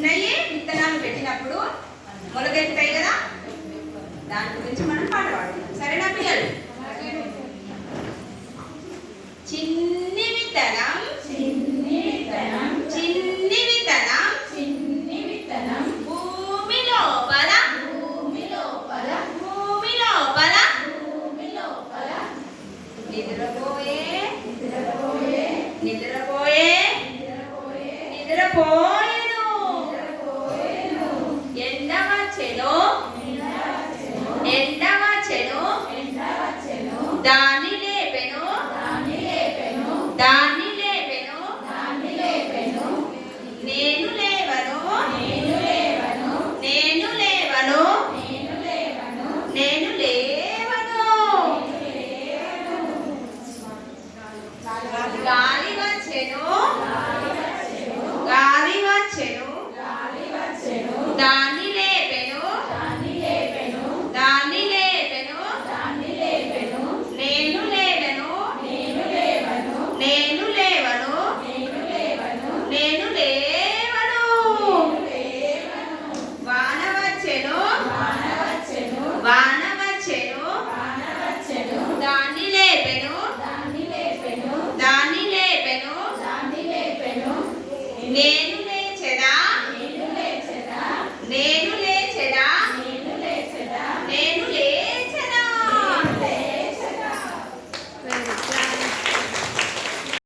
చిన్నయ్యి విత్తనాలు పెట్టినప్పుడు మొలకెత్తుతాయి కదా? దాని గురించి మనం పాట పాడుతున్నాం సరేనా పిల్లలు? చిన్ని విత్తనం చిన్ని విత్తనం చిన్ని విత్తనం చిన్ని విత్తనం భూమి లోపల భూమి లోపల భూమి లోపల భూమి లోపల నిద్రపోయే నిద్రపోయే నిద్రపోయే నిద్రపో దాన్ని లేపెను. లేపెను. నేను లేవను. లేవను. నేను లేవను. నేను లేవను. గాలి వచ్చెను. గాలి వచ్చెను. దాన్ని